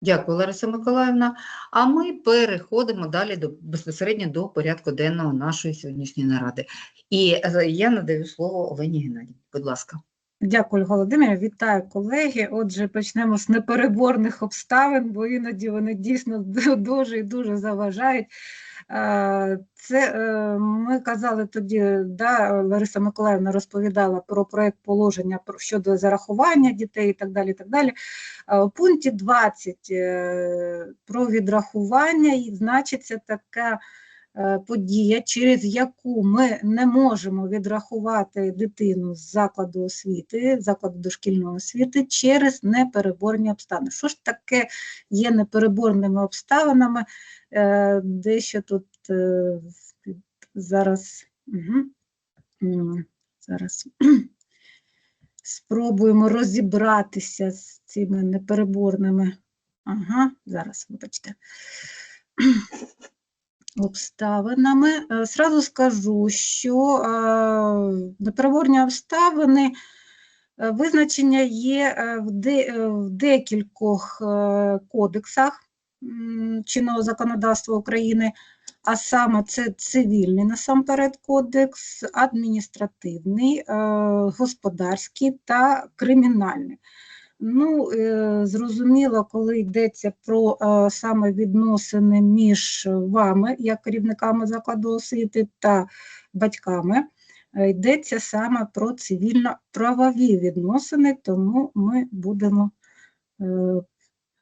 Дякую, Лариса Миколаївна. А ми переходимо далі до безпосередньо до порядку денного нашої сьогоднішньої наради. І е, я надаю слово Олені Геннадій. Будь ласка. Дякую, Володимире. Вітаю, колеги. Отже, почнемо з непереборних обставин, бо іноді вони дійсно дуже і дуже заважають. Е, Це е, ми казали тоді, да, Лариса Миколаївна розповідала про проект положення щодо зарахування дітей і так далі. І так далі. Е, У пункті 20 е, про відрахування і значиться така подія, через яку ми не можемо відрахувати дитину з закладу освіти, закладу дошкільної освіти через непереборні обставини. Що ж таке є непереборними обставинами? Е, Дещо тут е, зараз. Угу. Зараз спробуємо розібратися з цими непереборними. Ага, зараз, вибачте обставинами. Е, Сразу скажу, що непереборні обставини е, визначення є е, в, де, в декількох кодексах чинного законодавства України, а саме це цивільний насамперед кодекс, адміністративний, господарський та кримінальний. Ну, е, зрозуміло, коли йдеться про е, саме відносини між вами, як керівниками закладу освіти, та батьками, е, йдеться саме про цивільно-правові відносини, тому ми будемо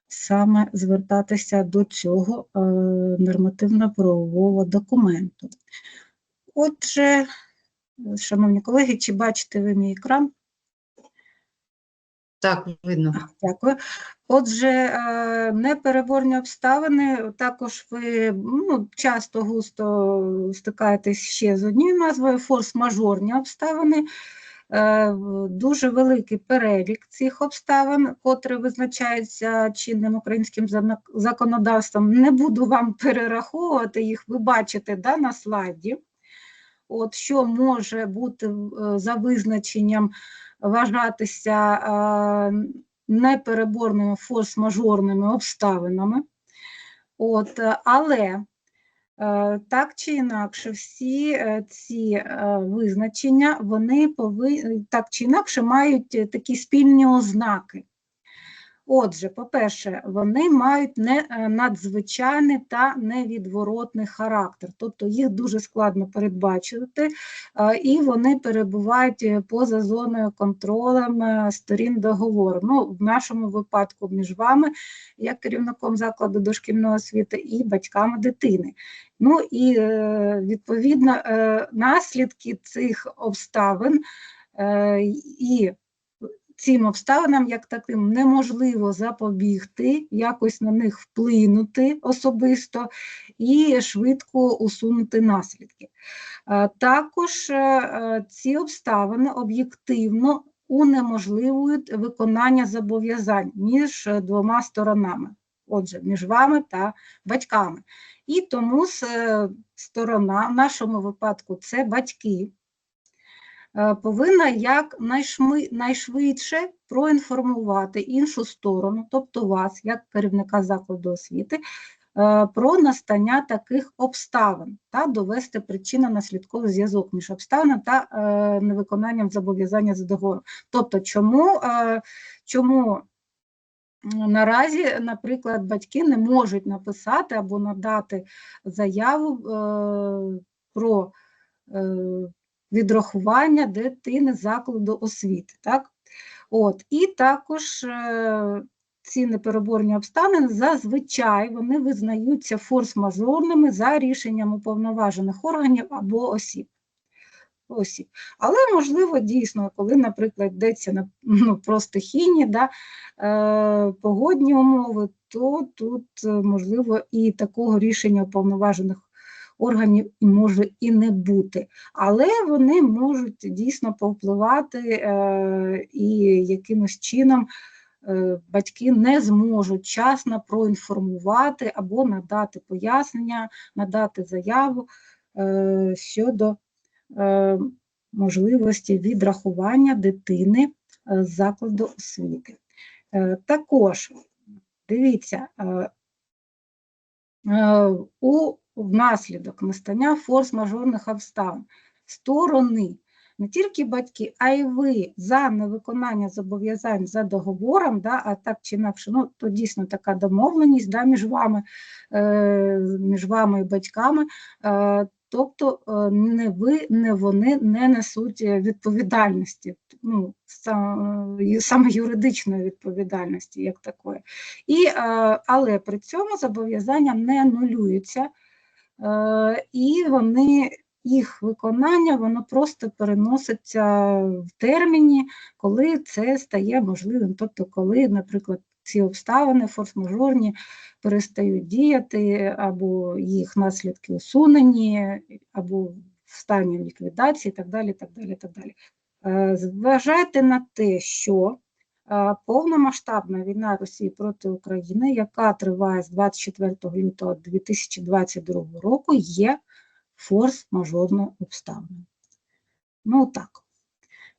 саме звертатися до цього нормативно-правового документу. Отже, шановні колеги, чи бачите ви мій екран? Так, видно. Дякую. Отже, е, непереборні обставини, також ви ну, часто густо стикаєтесь ще з однією назвою форс-мажорні обставини. Е, Дуже великий перелік цих обставин, котрий визначається чинним українським законодавством. Не буду вам перераховувати їх, ви бачите да, на слайді. От що може бути е, за визначенням вважатися е, непереборними форс-мажорними обставинами. От, але е, так чи інакше, всі е, ці визначення, вони повинні так чи інакше мають такі спільні ознаки. Отже, по-перше, вони мають не е, надзвичайний та невідворотний характер, тобто їх дуже складно передбачити, е, і вони перебувають е, поза зоною контролем сторін договору. Ну, в нашому випадку між вами, як керівником закладу дошкільної освіти, і батьками дитини. Ну і відповідно наслідки цих обставин і цим обставинам, як таким, неможливо запобігти, якось на них вплинути особисто і швидко усунути наслідки. Е, Також е, е, ці обставини об'єктивно унеможливують виконання зобов'язань між двома сторонами, отже, між вами та батьками. І тому сторона, в нашому випадку, це батьки, повинна якнайшми- найшвидше проінформувати іншу сторону, тобто вас, як керівника закладу освіти, е, про настання таких обставин та довести причинно-наслідковий зв'язок між обставинами та е, невиконанням зобов'язання за договором. Тобто, чому, е, чому наразі, наприклад, батьки не можуть написати або надати заяву е, про е, відрахування дитини закладу освіти. Так? От, і також е, ці непереборні обставини зазвичай вони визнаються форс-мажорними за рішенням уповноважених органів або осіб. осіб. Але можливо дійсно, коли, наприклад, йдеться на ну, про стихійні да, е, погодні умови, то тут е, можливо і такого рішення уповноважених органів може і не бути. Але вони можуть дійсно повпливати е, і якимось чином е, батьки не зможуть часно проінформувати або надати пояснення, надати заяву е, щодо можливості відрахування дитини з закладу освіти. Також Дивіться, у внаслідок настання форс-мажорних обставин сторони, не тільки батьки, а й ви за невиконання зобов'язань за договором, да, а так чи інакше, ну, то дійсно така домовленість да, між вами, е, між вами і батьками. Е, Тобто е, не ви, не вони не несуть відповідальності, ну, е, саме юридичної відповідальності, як такої. І, е, але при цьому зобов'язання не анулюються, і вони, їх виконання воно просто переноситься в терміні, коли це стає можливим. Тобто, коли, наприклад, ці обставини форс-мажорні перестають діяти, або їх наслідки усунені, або в стані ліквідації, і так далі. так далі, так далі. Е, Зважайте на те, що е, повномасштабна війна Росії проти України, яка триває з 24 лютого 2022 року, є форс-мажорною обставиною. Ну так.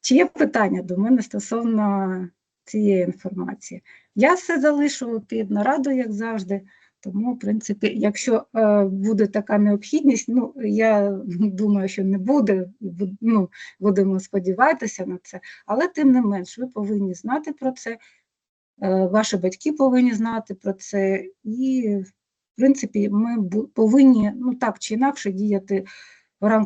Чи є питання до мене стосовно цієї інформації? Я все залишу під нараду, як завжди. Тому, в принципі, якщо е, буде така необхідність, ну я думаю, що не буде, бу- ну, будемо сподіватися на це, але тим не менш, ви повинні знати про це, е, ваші батьки повинні знати про це, і, в принципі, ми повинні ну так чи інакше діяти в рамках.